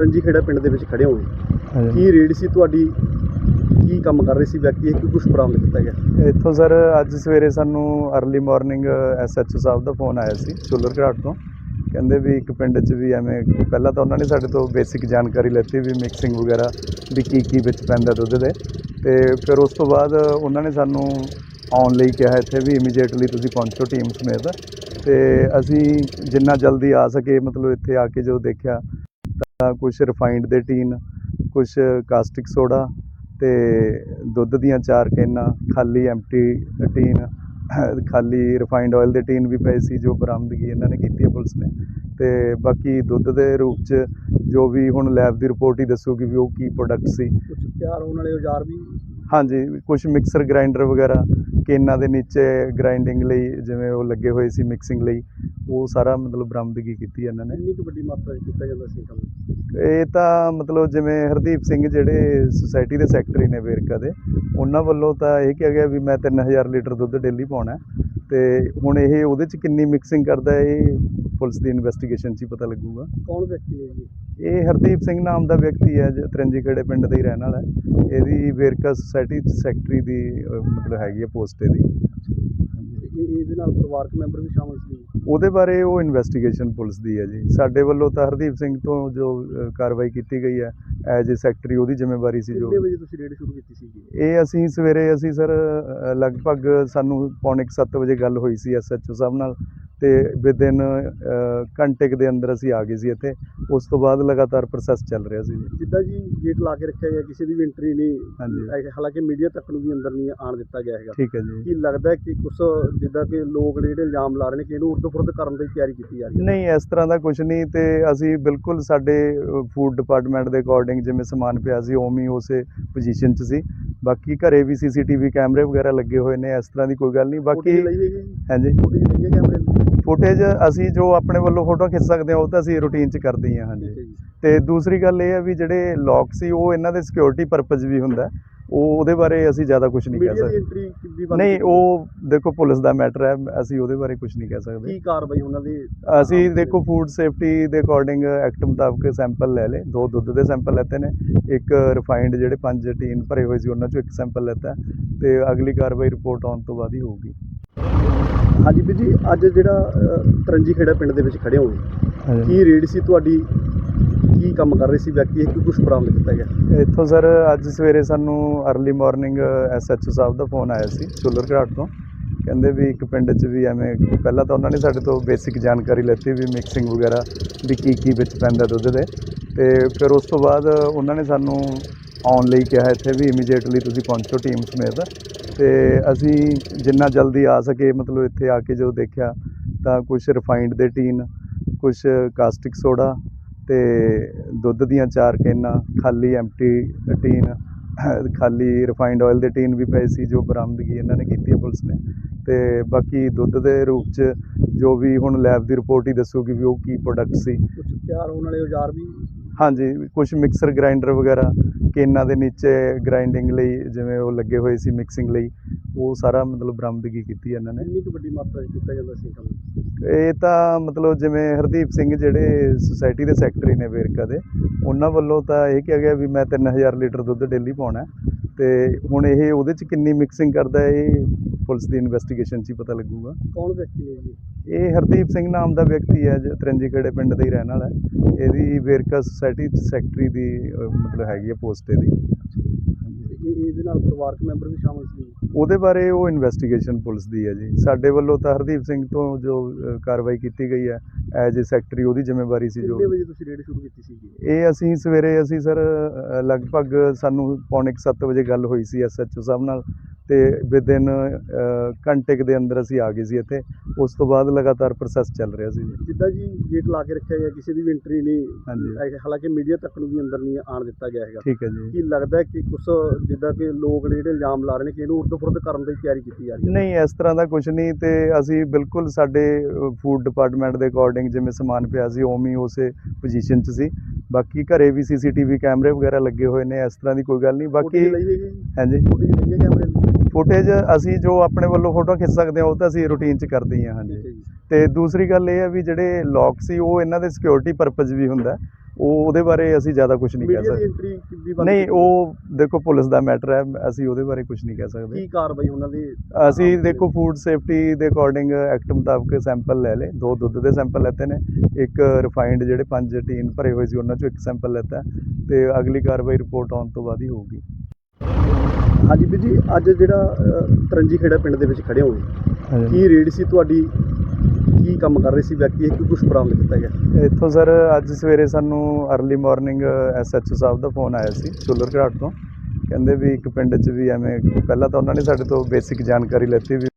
ਰੰਜੀ ਖੇੜਾ ਪਿੰਡ ਦੇ ਵਿੱਚ ਖੜੇ ਹੋਏ। ਕੀ ਰੇਡ ਸੀ ਤੁਹਾਡੀ? ਕੀ ਕੰਮ ਕਰ ਰਹੇ ਸੀ ਵਿਅਕਤੀ? ਇਹ ਕੁਝ ਬਰਾਮਦ ਕੀਤਾ ਗਿਆ? ਇੱਥੋਂ ਸਰ ਅੱਜ ਸਵੇਰੇ ਸਾਨੂੰ अर्ਲੀ ਮਾਰਨਿੰਗ ਐਸਐਚਓ ਸਾਹਿਬ ਦਾ ਫੋਨ ਆਇਆ ਸੀ ਚੁੱਲਰ ਘਾਟ ਤੋਂ। ਕਹਿੰਦੇ ਵੀ ਇੱਕ ਪਿੰਡ 'ਚ ਵੀ ਐਵੇਂ ਪਹਿਲਾਂ ਤਾਂ ਉਹਨਾਂ ਨੇ ਸਾਡੇ ਤੋਂ ਬੇਸਿਕ ਜਾਣਕਾਰੀ ਲੈਤੀ ਵੀ ਮਿਕਸਿੰਗ ਵਗੈਰਾ ਵੀ ਕੀ ਕੀ ਵਿੱਚ ਪੈਂਦਾ ਦੁੱਧ ਦੇ। ਤੇ ਫਿਰ ਉਸ ਤੋਂ ਬਾਅਦ ਉਹਨਾਂ ਨੇ ਸਾਨੂੰ ਆਉਣ ਲਈ ਕਿਹਾ ਇੱਥੇ ਵੀ ਇਮੀਡੀਏਟਲੀ ਤੁਸੀਂ ਪਹੁੰਚੋ ਟੀਮ ਸਮੇਤ। ਤੇ ਅਸੀਂ ਜਿੰਨਾ ਜਲਦੀ ਆ ਸਕੇ ਮਤਲਬ ਇੱਥੇ ਆ ਕੇ ਜੋ ਦੇਖਿਆ ਕੁਝ ਰਿਫਾਈਨਡ ਦੇ ਟੀਨ ਕੁਝ ਕਾਸਟਿਕ ਸੋਡਾ ਤੇ ਦੁੱਧ ਦੀਆਂ ਚਾਰ ਕੈਨਾਂ, ਖਾਲੀ ਐਮਟੀ ਟੀਨ, ਖਾਲੀ ਰਿਫਾਈਨਡ ਆਇਲ ਦੇ ਟੀਨ ਵੀ ਪਏ ਸੀ ਜੋ ਬਰਾਮਦਗੀ ਇਹਨਾਂ ਨੇ ਕੀਤੀ ਹੈ ਪੁਲਿਸ ਨੇ। ਤੇ ਬਾਕੀ ਦੁੱਧ ਦੇ ਰੂਪ ਚ ਜੋ ਵੀ ਹੁਣ ਲੈਬ ਦੀ ਰਿਪੋਰਟ ਹੀ ਦੱਸੂਗੀ ਵੀ ਉਹ ਕੀ ਪ੍ਰੋਡਕਟ ਸੀ। ਕੁਝ ਤਿਆਰ ਹੋਣ ਵਾਲੇ ਔਜ਼ਾਰ ਵੀ ਹਾਂਜੀ ਕੁਝ ਮਿਕਸਰ ਗ੍ਰਾਈਂਡਰ ਵਗੈਰਾ ਕੇਨਾਂ ਦੇ ਨੀਚੇ ਗ੍ਰਾਈਂਡਿੰਗ ਲਈ ਜਿਵੇਂ ਉਹ ਲੱਗੇ ਹੋਏ ਸੀ ਮਿਕਸਿੰਗ ਲਈ ਉਹ ਸਾਰਾ ਮਤਲਬ ਬਰਾਮਦਗੀ ਕੀਤੀ ਇਹਨਾਂ ਨੇ। ਇੰਨੀ ਕੁ ਵੱਡੀ ਮਾਤਰਾ 'ਚ ਕੀਤਾ ਜਾਂਦਾ ਸੀ ਕੰਮ? ਇਹ ਤਾਂ ਮਤਲਬ ਜਿਵੇਂ ਹਰਦੀਪ ਸਿੰਘ ਜਿਹੜੇ ਸੁਸਾਇਟੀ ਦੇ ਸੈਕਟਰੀ ਨੇ ਵੇਰਕਾ ਦੇ ਉਹਨਾਂ ਵੱਲੋਂ ਤਾਂ ਇਹ ਕਿਹਾ ਗਿਆ ਵੀ ਮੈਂ 3000 ਲੀਟਰ ਦੁੱਧ ਡੇਲੀ ਪਾਉਣਾ ਹੈ। ਤੇ ਹੁਣ ਇਹ ਉਹਦੇ ਚ ਕਿੰਨੀ ਮਿਕਸਿੰਗ ਕਰਦਾ ਹੈ, ਇਹ ਪੁਲਿਸ ਦੀ ਇਨਵੈਸਟੀਗੇਸ਼ਨ 'ਚ ਹੀ ਪਤਾ ਲੱਗੂਗਾ। ਕੌਣ ਵਿਅਕਤੀ ਨੇ ਜੀ? ਇਹ ਹਰਦੀਪ ਸਿੰਘ ਨਾਮ ਦਾ ਵਿਅਕਤੀ ਹੈ ਜੋ ਤਰੰਜੀ ਖੇੜੇ ਪਿੰਡ ਦਾ ਹੀ ਰਹਿਣ ਵਾਲਾ ਹੈ। ਇਹਦੀ ਵੇਰਕਾ ਸੁਸਾਇਟੀ ਸੈਕਟਰੀ ਦੀ ਅਹ, ਮਤਲਬ ਹੈਗੀ ਹੈ ਪੋਸਟ ਇਹਦੀ। ਇਹ ਇਹਦੇ ਨਾਲ ਪਰਿਵਾਰਕ ਮੈਂਬਰ ਵੀ ਸ਼ਾਮਲ ਸੀ? ਉਹਦੇ ਬਾਰੇ ਉਹ ਇਨਵੈਸਟੀਗੇਸ਼ਨ ਪੁਲਿਸ ਦੀ ਹੈ ਜੀ। ਸਾਡੇ ਵੱਲੋਂ ਤਾਂ ਹਰਦੀਪ ਸਿੰਘ ਤੋਂ ਜੋ ਕਾਰਵਾਈ ਕੀਤੀ ਗਈ ਹੈ ਐਜ਼ ਏ ਸੈਕਟਰੀ ਉਹਦੀ ਜ਼ਿੰਮੇਵਾਰੀ ਸੀ ਜੋ। ਕਿੰਨੇ ਵਜੇ ਤੁਸੀਂ ਰੇਡ ਸ਼ੁਰੂ ਕੀਤੀ ਸੀ ਜੀ ਇਹ ਅਸੀਂ ਸਵੇਰੇ ਅਸੀਂ ਸਰ ਅ, ਲਗਭਗ ਸਾਨੂੰ ਪੌਣੇ 7 ਵਜੇ ਗੱਲ ਹੋਈ ਸੀ ਐਸਐਚਓ ਸਾਹਿਬ ਨਾਲ। ਤੇ ਵਿਦਿਨ ਘੰਟੇ ਦੇ ਅੰਦਰ ਅਸੀਂ ਆ ਗਏ ਸੀ ਇੱਥੇ। ਉਸ ਤੋਂ ਬਾਅਦ ਲਗਾਤਾਰ ਪ੍ਰੋਸੈਸ ਚੱਲ ਰਿਹਾ ਸੀ ਜਿੱਦਾਂ ਜੀ ਗੇਟ ਲਾ ਕੇ ਰੱਖਿਆ ਗਿਆ ਕਿਸੇ ਦੀ ਵੀ ਐਂਟਰੀ ਨਹੀਂ। ਹਾਂਜੀ। ਹਾਲਾਂਕਿ ਮੀਡੀਆ ਤੱਕ ਨੂੰ ਵੀ ਅੰਦਰ ਨਹੀਂ ਆਣ ਦਿੱਤਾ ਗਿਆ ਹੈਗਾ। ਠੀਕ ਹੈ ਜੀ। ਕੀ ਲੱਗਦਾ ਕਿ ਕੁਛ ਜਿੱਦਾਂ ਕਿ ਲੋਕ ਨੇ ਜਿਹੜੇ ਇਲਜ਼ਾਮ ਲਾ ਰਹੇ ਨੇ ਕਿ ਇਹਨੂੰ ਉਰਦ-ਫੁਰਦ ਕਰਨ ਦੀ ਤਿਆਰੀ ਕੀਤੀ ਜਾ ਰਹੀ ਹੈ? ਨਹੀਂ ਇਸ ਤਰ੍ਹਾਂ ਦਾ ਕੁਝ ਨਹੀਂ ਤੇ ਅਸੀਂ ਬਿਲਕੁਲ ਸਾਡੇ ਫੂਡ ਡਿਪਾਰਟਮੈਂਟ ਦੇ ਅਕੋਰਡਿੰਗ ਜਿਵੇਂ ਸਮਾਨ ਪਿਆ ਸੀ ਉਵੇਂ ਹੀ ਉਸੇ ਪੋਜੀਸ਼ਨ 'ਚ ਸੀ। ਬਾਕੀ ਘਰੇ ਵੀ ਸੀਸੀਟੀਵੀ ਕੈਮਰੇ ਵਗੈਰਾ ਲੱਗੇ ਹੋਏ ਨੇ ਇਸ ਤਰ੍ਹਾਂ ਦੀ ਕੋਈ ਗੱਲ ਨਹੀਂ ਬਾਕੀ ਹਾਂਜੀ। ਫੁਟੇਜ ਅਸੀਂ ਜੋ ਆਪਣੇ ਵੱਲੋਂ ਫੋਟੋ ਖਿੱਚ ਸਕਦੇ ਹਾਂ ਉਹ ਤਾਂ ਅਸੀਂ ਰੂਟੀਨ 'ਚ ਕਰਦੇ ਹੀ ਹਾਂਜੀ। ਤੇ ਦੂਸਰੀ ਗੱਲ ਇਹ ਹੈ ਵੀ ਜਿਹੜੇ ਲੌਕ ਸੀ ਉਹ ਇਹਨਾਂ ਦੇ ਸਿਕਿਉਰਿਟੀ ਪਰਪਸ ਵੀ ਹੁੰਦਾ। ਉਹ ਉਹਦੇ ਬਾਰੇ ਅਸੀਂ ਜ਼ਿਆਦਾ ਕੁਝ ਨਹੀਂ ਕਹਿ ਸਕਦੇ। ਨਹੀਂ ਉਹ ਦੇਖੋ ਪੁਲਿਸ ਦਾ ਮੈਟਰ ਹੈ ਅਸੀਂ ਉਹਦੇ ਬਾਰੇ ਕੁਝ ਨਹੀਂ ਕਹਿ ਸਕਦੇ। ਕੀ ਕਾਰਵਾਈ ਉਹਨਾਂ ਦੀ? ਅਸੀਂ ਦੇਖੋ ਫੂਡ ਸੇਫਟੀ ਦੇ ਅਕੋਰਡਿੰਗ ਐਕਟ ਮੁਤਾਬਕ ਸੈਂਪਲ ਲੈ ਲਏ। ਦੋ ਦੁੱਧ ਦੇ ਸੈਂਪਲ ਲੈਤੇ ਨੇ। ਇੱਕ ਰਿਫਾਈਨਡ ਜਿਹੜੇ ਪੰਜ ਟੀਨ ਭਰੇ ਹੋਏ ਸੀ ਉਹਨਾਂ ਚੋਂ ਇੱਕ ਸੈਂਪਲ ਲੈਤਾ ਤੇ ਅਗਲੀ ਕਾਰਵਾਈ ਰਿਪੋਰਟ ਆਉਣ ਤੋਂ ਬਾਅਦ ਹੀ ਹੋਊਗੀ। ਹਾਂਜੀ ਵੀਰ ਜੀ ਅੱਜ ਜਿਹੜਾ ਤਰੰਜੀ ਖੇੜਾ ਪਿੰਡ ਦੇ ਵਿੱਚ ਖੜੇ ਹੋਏ ਕੀ ਰੇਡ ਸੀ ਤੁਹਾਡੀ ਕੰਮ ਕਰ ਰਹੇ ਸੀ ਵਿਅਕਤੀ, ਇਹ ਕੁਝ ਬਰਾਮਦ ਕੀਤਾ ਗਿਆ? ਇੱਥੋਂ ਸਰ, ਅੱਜ ਸਵੇਰੇ ਸਾਨੂੰ अर्ਲੀ ਮਾਰਨਿੰਗ ਐਸਐਚਓ ਸਾਹਿਬ ਦਾ ਫੋਨ ਆਇਆ ਸੀ ਚੁੱਲਰ ਤੋਂ। ਕਹਿੰਦੇ ਵੀ ਇੱਕ ਪਿੰਡ 'ਚ ਵੀ ਐਵੇਂ, ਪਹਿਲਾਂ ਤਾਂ ਉਹਨਾਂ ਨੇ ਸਾਡੇ ਤੋਂ ਬੇਸਿਕ ਜਾਣਕਾਰੀ ਲੈਤੀ ਵੀ ਮਿਕਸਿੰਗ ਵਗੈਰਾ ਵੀ ਕੀ ਕੀ ਵਿੱਚ ਪੈਂਦਾ ਦੁੱਧ ਦੇ। ਤੇ ਫਿਰ ਉਸ ਤੋਂ ਬਾਅਦ ਉਹਨਾਂ ਨੇ ਸਾਨੂੰ ਆਉਣ ਲਈ ਕਿਹਾ ਇੱਥੇ ਵੀ ਇਮੀਡੀਏਟਲੀ ਤੁਸੀਂ ਪਹੁੰਚੋ ਟੀਮ ਸਮੇਤ। ਤੇ ਅਸੀਂ ਜਿੰਨਾ ਜਲਦੀ ਆ ਸਕੇ, ਮਤਲਬ ਇੱਥੇ ਆ ਕੇ ਜੋ ਦੇਖਿਆ ਤਾਂ ਕੁਝ ਰਿਫਾਈਨਡ ਦੇ ਟੀਨ ਕੁਝ ਕਾਸਟਿਕ ਸੋਡਾ ਤੇ ਦੁੱਧ ਦੀਆਂ ਚਾਰ ਕੈਨਾਂ ਖਾਲੀ ਐਮਟੀ ਟੀਨ ਖਾਲੀ ਰਿਫਾਈਨਡ ਆਇਲ ਦੇ ਟੀਨ ਵੀ ਪਏ ਸੀ ਜੋ ਬਰਾਮਦਗੀ ਇਹਨਾਂ ਨੇ ਕੀਤੀ ਹੈ ਪੁਲਿਸ ਨੇ। ਤੇ ਬਾਕੀ ਦੁੱਧ ਦੇ ਰੂਪ ਚ ਜੋ ਵੀ ਹੁਣ ਲੈਬ ਦੀ ਰਿਪੋਰਟ ਹੀ ਦੱਸੂਗੀ ਵੀ ਉਹ ਕੀ ਪ੍ਰੋਡਕਟ ਸੀ। ਕੁਝ ਤਿਆਰ ਹੋਣ ਵਾਲੇ ਔਜ਼ਾਰ ਵੀ? ਹਾਂਜੀ ਕੁਝ ਮਿਕਸਰ ਗ੍ਰਾਈਂਡਰ ਵਗੈਰਾ ਕੇਨਾਂ ਦੇ ਨੀਚੇ ਗ੍ਰਾਈਂਡਿੰਗ ਲਈ ਜਿਵੇਂ ਉਹ ਲੱਗੇ ਹੋਏ ਸੀ ਮਿਕਸਿੰਗ ਲਈ ਉਹ ਸਾਰਾ ਮਤਲਬ ਬਰਾਮਦਗੀ ਕੀਤੀ ਇਹਨਾਂ ਨੇ। ਵੱਡੀ ਮਾਤਰਾ 'ਚ ਕੀਤਾ ਜਾਂਦਾ ਸੀ ਕੰਮ? ਇਹ ਤਾਂ ਮਤਲਬ ਜਿਵੇਂ ਹਰਦੀਪ ਸਿੰਘ ਜਿਹੜੇ ਸੁਸਾਇਟੀ ਦੇ ਸੈਕਟਰੀ ਨੇ ਵੇਰਕਾ ਦੇ ਉਹਨਾਂ ਵੱਲੋਂ ਤਾਂ ਇਹ ਕਿਹਾ ਗਿਆ ਵੀ ਮੈਂ 3000 ਲੀਟਰ ਦੁੱਧ ਡੇਲੀ ਪਾਉਣਾ ਹੈ ਤੇ ਹੁਣ ਇਹ ਉਹਦੇ ਚ ਕਿੰਨੀ ਮਿਕਸਿੰਗ ਕਰਦਾ ਹੈ, ਇਹ ਪੁਲਿਸ ਦੀ ਇਨਵੈਸਟੀਗੇਸ਼ਨ 'ਚ ਹੀ ਪਤਾ ਲੱਗੂਗਾ। ਕੌਣ ਵਿਅਕਤੀ ਨੇ ਜੀ? ਇਹ ਹਰਦੀਪ ਸਿੰਘ ਨਾਮ ਦਾ ਵਿਅਕਤੀ ਹੈ ਜੋ ਤਰੰਜੀ ਖੇੜੇ ਪਿੰਡ ਦਾ ਹੀ ਰਹਿਣ ਵਾਲਾ ਹੈ। ਇਹਦੀ ਵੇਰਕਾ ਸੁਸਾਇਟੀ ਸੈਕਟਰੀ ਦੀ ਮਤਲਬ ਹੈਗੀ ਹੈ ਪੋਸਟ ਇਹਦੀ। ਇਹ ਇਹਦੇ ਨਾਲ ਪਰਿਵਾਰਕ ਮੈਂਬਰ ਵੀ ਸ਼ਾਮਲ ਸੀ। ਉਹਦੇ ਬਾਰੇ ਉਹ ਇਨਵੈਸਟੀਗੇਸ਼ਨ ਪੁਲਿਸ ਦੀ ਹੈ ਜੀ। ਸਾਡੇ ਵੱਲੋਂ ਤਾਂ ਹਰਦੀਪ ਸਿੰਘ ਤੋਂ ਜੋ ਕਾਰਵਾਈ ਕੀਤੀ ਗਈ ਹੈ ਐਜ਼ ਏ ਸੈਕਟਰੀ ਉਹਦੀ ਜ਼ਿੰਮੇਵਾਰੀ ਸੀ ਜੋ। ਕਿੰਨੇ ਵਜੇ ਤੁਸੀਂ ਰੇਡ ਸ਼ੁਰੂ ਕੀਤੀ ਸੀ ਜੀ ਇਹ ਅਸੀਂ ਸਵੇਰੇ ਅਸੀਂ ਸਰ ਅ, ਲਗਭਗ ਸਾਨੂੰ ਪੌਣੇ 7 ਵਜੇ ਗੱਲ ਹੋਈ ਸੀ ਐਸਐਚਓ ਸਾਹਿਬ ਨਾਲ। ਤੇ ਵਿਦਿਨ ਘੰਟੇ ਦੇ ਅੰਦਰ ਅਸੀਂ ਆ ਗਏ ਸੀ ਇੱਥੇ। ਉਸ ਤੋਂ ਬਾਅਦ ਲਗਾਤਾਰ ਪ੍ਰੋਸੈਸ ਚੱਲ ਰਿਹਾ ਸੀ। ਜਿੱਦਾਂ ਜੀ ਗੇਟ ਲਾ ਕੇ ਰੱਖਿਆ ਗਿਆ ਕਿਸੇ ਦੀ ਵੀ ਐਂਟਰੀ ਨਹੀਂ। ਹਾਲਾਂਕਿ ਮੀਡੀਆ ਤੱਕ ਨੂੰ ਵੀ ਅੰਦਰ ਨਹੀਂ ਆਣ ਦਿੱਤਾ ਗਿਆ ਹੈਗਾ। ਠੀਕ ਹੈ ਜੀ। ਕੀ ਲੱਗਦਾ ਕਿ ਕੁਛ ਜਿੱਦਾਂ ਕਿ ਲੋਕ ਜਿਹੜੇ ਇਲਜ਼ਾਮ ਲਾ ਰਹੇ ਨੇ ਕਿ ਇਹਨੂੰ ਉਰਦ-ਫੁਰਦ ਕਰਨ ਦੀ ਤਿਆਰੀ ਕੀਤੀ ਜਾ ਰਹੀ ਹੈ? ਨਹੀਂ ਇਸ ਤਰ੍ਹਾਂ ਦਾ ਕੁਝ ਨਹੀਂ ਤੇ ਅਸੀਂ ਬਿਲਕੁਲ ਸਾਡੇ ਫੂਡ ਡਿਪਾਰਟਮੈਂਟ ਦੇ ਅਕੋਰਡਿੰਗ ਜਿਵੇਂ ਸਮਾਨ ਪਿਆ ਸੀ ਉਵੇਂ ਹੀ ਉਸੇ ਪੋਜੀਸ਼ਨ 'ਚ ਸੀ। ਬਾਕੀ ਘਰੇ ਵੀ ਸੀਸੀਟੀਵੀ ਕੈਮਰੇ ਵਗੈਰਾ ਲੱਗੇ ਹੋਏ ਨੇ ਇਸ ਤਰ੍ਹਾਂ ਦੀ ਕੋਈ ਗੱਲ ਨਹੀਂ। ਬਾਕੀ ਹਾਂਜੀ। ਕੈਮਰੇ ਫੁਟੇਜ ਅਸੀਂ ਜੋ ਆਪਣੇ ਵੱਲੋਂ ਫੋਟੋ ਖਿੱਚ ਸਕਦੇ ਹਾਂ ਉਹ ਤਾਂ ਅਸੀਂ ਰੂਟੀਨ 'ਚ ਕਰਦੇ ਹੀ ਹਾਂ ਹਾਂਜੀ। ਤੇ ਦੂਸਰੀ ਗੱਲ ਇਹ ਹੈ ਵੀ ਜਿਹੜੇ ਲੌਕ ਸੀ ਉਹ ਇਹਨਾਂ ਦੇ ਸਿਕਿਉਰਿਟੀ ਪਰਪਸ ਵੀ ਹੁੰਦਾ। ਉਹ ਉਹਦੇ ਬਾਰੇ ਅਸੀਂ ਜ਼ਿਆਦਾ ਕੁਝ ਨਹੀਂ ਕਹਿ ਮੀਡੀਆ ਦੀ ਸਕਦੇ। ਐਂਟਰੀ ਵੀ ਬੰਦ ਨਹੀਂ? ਉਹ ਦੇਖੋ ਪੁਲਿਸ ਦਾ ਮੈਟਰ ਹੈ ਅਸੀਂ ਉਹਦੇ ਬਾਰੇ ਕੁਝ ਨਹੀਂ ਕਹਿ ਸਕਦੇ। ਕੀ ਕਾਰਵਾਈ ਉਹਨਾਂ ਦੀ ਅਸੀਂ ਦੇਖੋ ਫੂਡ ਸੇਫਟੀ ਦੇ ਅਕੋਰਡਿੰਗ ਐਕਟ ਮੁਤਾਬਕ ਸੈਂਪਲ ਲੈ ਲਏ। ਦੋ ਦੁੱਧ ਦੇ ਸੈਂਪਲ ਲੈਤੇ ਨੇ ਇੱਕ ਰਿਫਾਈਨਡ ਜਿਹੜੇ ਪੰਜ ਟੀਨ ਭਰੇ ਹੋਏ ਸੀ ਉਹਨਾਂ ਚੋਂ ਇੱਕ ਸੈਂਪਲ ਲੈਤਾ। ਤੇ ਅਗਲੀ ਕਾਰਵਾਈ ਰਿਪੋਰਟ ਆਉਣ ਤੋਂ ਬਾਅਦ ਹੀ ਹੋਊਗੀ। ਹਾਂਜੀ ਵੀਰ ਜੀ ਅੱਜ ਜਿਹੜਾ ਤਰੰਜੀ ਖੇੜਾ ਪਿੰਡ ਦੇ ਵਿੱਚ ਖੜੇ ਹੋਏ ਕੀ ਰੇਡ ਸੀ ਤੁਹਾਡੀ? ਕੀ ਕੰਮ ਕਰ ਰਹੇ ਸੀ ਵਿਅਕਤੀ? ਇਹ ਕੁਝ ਬਰਾਮਦ ਕੀਤਾ ਗਿਆ? ਇੱਥੋਂ ਸਰ ਅੱਜ ਸਵੇਰੇ ਸਾਨੂੰ ਅਰਲੀ ਮਾਰਨਿੰਗ ਐਸਐਚਓ ਸਾਹਿਬ ਦਾ ਫੋਨ ਆਇਆ ਸੀ ਚੁੱਲਰ ਘਾਟ ਤੋਂ। ਕਹਿੰਦੇ ਵੀ ਇੱਕ ਪਿੰਡ 'ਚ ਵੀ ਐਵੇਂ ਪਹਿਲਾਂ ਤਾਂ ਉਹਨਾਂ ਨੇ ਸਾਡੇ ਤੋਂ ਬੇਸਿਕ ਜਾਣਕਾਰੀ ਲੈਤੀ ਵੀ